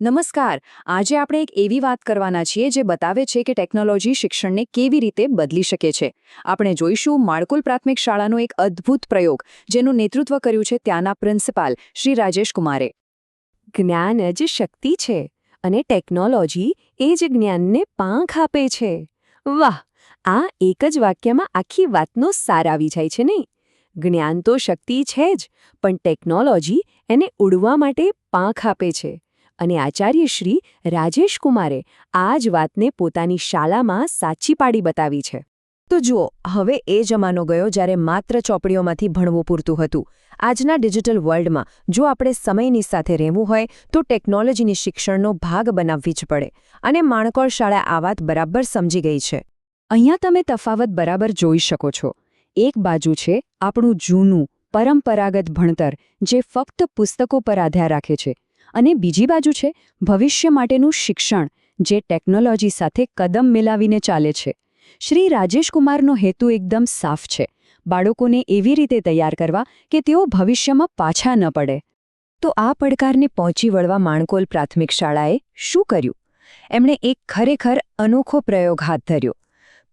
નમસ્કાર. આજે આપણે એક એવી વાત કરવાના છીએ જે બતાવે છે કે ટેકનોલોજી શિક્ષણને કેવી રીતે બદલી શકે છે. આપણે જોઈશું માળકુલ પ્રાથમિક શાળાનો એક અદ્ભુત પ્રયોગ, જેનું નેતૃત્વ કર્યું છે ત્યાંના પ્રિન્સિપાલ, શ્રી રાજેશ કુમારે. જ્ઞાન જ શક્તિ છે અને ટેકનોલોજી એ જ જ્ઞાનને પાંખ આપે છે. વાહ! આ એક જ વાક્યમાં આખી વાતનો સાર આવી જાય છે નહીં? જ્ઞાન તો શક્તિ છે જ, પણ ટેકનોલોજી એને ઉડવા માટે પાંખ આપે છે. અને આચાર્ય શ્રી રાજેશ કુમારે આ જ વાતને પોતાની શાળામાં સાચી પાડી બતાવી છે. તો જુઓ, હવે એ જમાનો ગયો જ્યારે માત્ર ચોપડીઓમાંથી ભણવું પૂરતું હતું. આજના ડિજિટલ વર્લ્ડમાં જો આપણે સમયની સાથે રહેવું હોય, તો ટેકનોલોજીની શિક્ષણનો ભાગ બનાવવી જ પડે. અને માણકોળ શાળા આ વાત બરાબર સમજી ગઈ છે. અહીંયા તમે તફાવત બરાબર જોઈ શકો છો. એક બાજુ છે આપણું જૂનું, પરંપરાગત ભણતર, જે ફક્ત પુસ્તકો પર આધાર રાખે છે. અને બીજી બાજુ છે, ભવિષ્ય માટેનું શિક્ષણ, જે ટેકનોલોજી સાથે કદમ મિલાવીને ચાલે છે. શ્રી રાજેશકુમારનો હેતુ એકદમ સાફ છે. બાળકોને એવી રીતે તૈયાર કરવા કે તેઓ ભવિષ્યમાં પાછા ન પડે. તો આ પડકારને પહોંચી વળવા માણકોલ પ્રાથમિક શાળાએ શું કર્યું? એમણે એક ખરેખર અનોખો પ્રયોગ હાથ ધર્યો.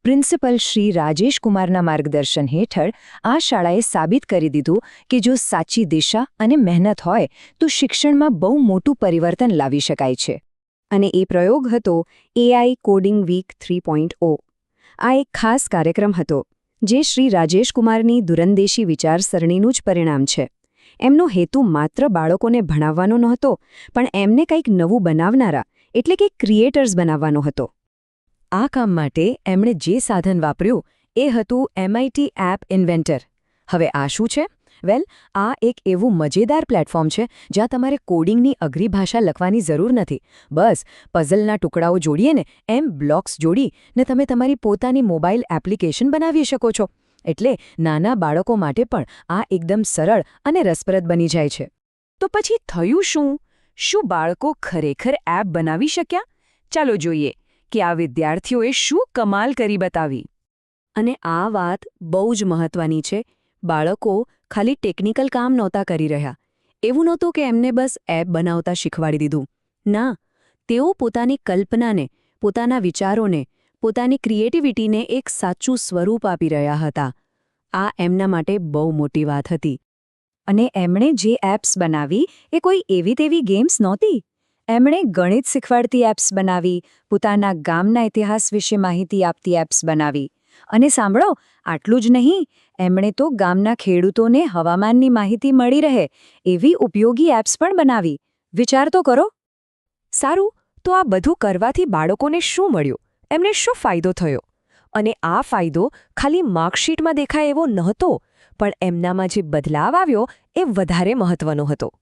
પ્રિન્સિપલ શ્રી રાજેશ કુમારના માર્ગદર્શન હેઠળ આ શાળાએ સાબિત કરી દીધું કે જો સાચી દિશા અને મહેનત હોય, તો શિક્ષણમાં બહુ મોટું પરિવર્તન લાવી શકાય છે. અને એ પ્રયોગ હતો એઆઈ કોડિંગ વીક થ્રી આ એક ખાસ કાર્યક્રમ હતો, જે શ્રી રાજેશ કુમારની દુરંદેશી વિચારસરણીનું જ પરિણામ છે. એમનો હેતુ માત્ર બાળકોને ભણાવવાનો નહોતો, પણ એમને કંઈક નવું બનાવનારા, એટલે કે ક્રિએટર્સ બનાવવાનો હતો. આ કામ માટે એમણે જે સાધન વાપર્યું એ હતું એમઆઈટી એપ ઇન્વેન્ટર હવે આ શું છે? વેલ, આ એક એવું મજેદાર પ્લેટફોર્મ છે જ્યાં તમારે કોડિંગની અઘરી ભાષા લખવાની જરૂર નથી. બસ પઝલના ટુકડાઓ જોડીએ ને, એમ બ્લોક્સ જોડી ને તમે તમારી પોતાની મોબાઈલ એપ્લિકેશન બનાવી શકો છો. એટલે નાના બાળકો માટે પણ આ એકદમ સરળ અને રસપ્રદ બની જાય છે. તો પછી થયું શું? શું બાળકો ખરેખર એપ બનાવી શક્યા? ચાલો જોઈએ. કે આ વિદ્યાર્થીઓએ શું કમાલ કરી બતાવી? અને આ વાત બહુ જ મહત્વની છે. બાળકો ખાલી ટેકનિકલ કામ નહોતા કરી રહ્યા. એવું નહોતું કે એમને બસ એપ બનાવતા શીખવાડી દીધું. ના, તેઓ પોતાની કલ્પનાને, પોતાના વિચારોને, પોતાની ક્રિએટિવિટીને એક સાચું સ્વરૂપ આપી રહ્યા હતા. આ એમના માટે બહુ મોટી વાત હતી. અને એમણે જે એપ્સ બનાવી, એ કોઈ એવી તેવી ગેમ્સ નહોતી? એમણે ગણિત શીખવાડતી એપ્સ બનાવી, પોતાના ગામના ઇતિહાસ વિશે માહિતી આપતી એપ્સ બનાવી. અને સાંભળો, આટલું જ નહીં, એમણે તો ગામના ખેડૂતોને હવામાનની માહિતી મળી રહે, એવી ઉપયોગી એપ્સ પણ બનાવી. વિચાર તો કરો. સારું, તો આ બધું કરવાથી બાળકોને શું મળ્યું? એમને શું ફાયદો થયો? અને આ ફાયદો ખાલી માર્કશીટમાં દેખાય એવો નહોતો, પણ એમનામાં જે બદલાવ આવ્યો એ વધારે મહત્વનો હતો.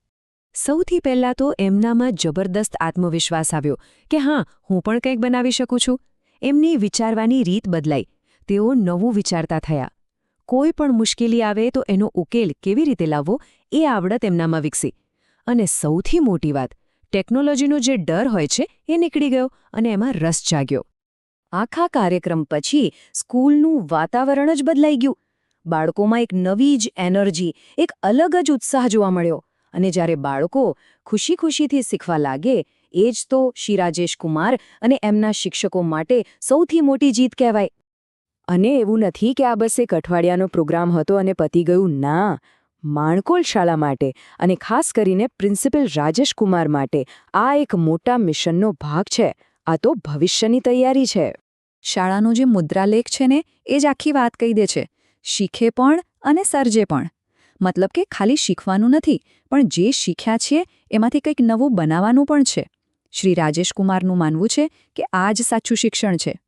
સૌથી પહેલાં તો એમનામાં જબરદસ્ત આત્મવિશ્વાસ આવ્યો કે હા, હું પણ કંઈક બનાવી શકું છું. એમની વિચારવાની રીત બદલાઈ. તેઓ નવું વિચારતા થયા. કોઈ પણ મુશ્કેલી આવે તો એનો ઉકેલ કેવી રીતે લાવવો એ આવડત એમનામાં વિકસી. અને સૌથી મોટી વાત, ટેકનોલોજીનો જે ડર હોય છે એ નીકળી ગયો અને એમાં રસ જાગ્યો. આખા કાર્યક્રમ પછી સ્કૂલનું વાતાવરણ જ બદલાઈ ગયું. બાળકોમાં એક નવી જ એનર્જી, એક અલગ જ ઉત્સાહ જોવા મળ્યો. અને જ્યારે બાળકો ખુશી ખુશીથી શીખવા લાગે, એ જ તો શ્રી રાજેશ કુમાર અને એમના શિક્ષકો માટે સૌથી મોટી જીત કહેવાય. અને એવું નથી કે આ બસ એક અઠવાડિયાનો પ્રોગ્રામ હતો અને પતી ગયું. ના, માણકોલ શાળા માટે અને ખાસ કરીને પ્રિન્સિપલ રાજેશ કુમાર માટે આ એક મોટા મિશનનો ભાગ છે. આ તો ભવિષ્યની તૈયારી છે. શાળાનો જે મુદ્રાલેખ છે ને, એ જ આખી વાત કહી દે છે. શીખે પણ અને સર્જે પણ. મતલબ કે ખાલી શીખવાનું નથી, પણ જે શીખ્યા છીએ એમાંથી કંઈક નવું બનાવવાનું પણ છે. શ્રી રાજેશ કુમારનું માનવું છે કે આ જ સાચું શિક્ષણ છે.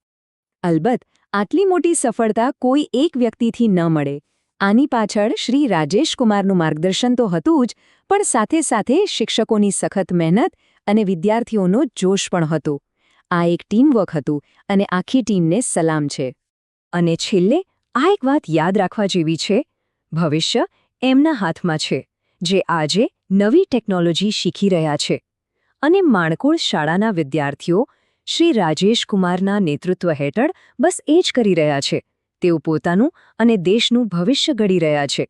અલબત્ત, આટલી મોટી સફળતા કોઈ એક વ્યક્તિથી ન મળે. આની પાછળ શ્રી રાજેશ કુમારનું માર્ગદર્શન તો હતું જ, પણ સાથે સાથે શિક્ષકોની સખત મહેનત અને વિદ્યાર્થીઓનો જોશ પણ હતો. આ એક ટીમવર્ક હતું અને આખી ટીમને સલામ છે. અને છેલ્લે, આ એક વાત યાદ રાખવા જેવી છે. ભવિષ્ય એમના હાથમાં છે, જે આજે નવી ટેકનોલોજી શીખી રહ્યા છે. અને માણકોળ શાળાના વિદ્યાર્થીઓ શ્રી રાજેશ કુમારના નેતૃત્વ હેઠળ બસ એ જ કરી રહ્યા છે. તેઓ પોતાનું અને દેશનું ભવિષ્ય ઘડી રહ્યા છે.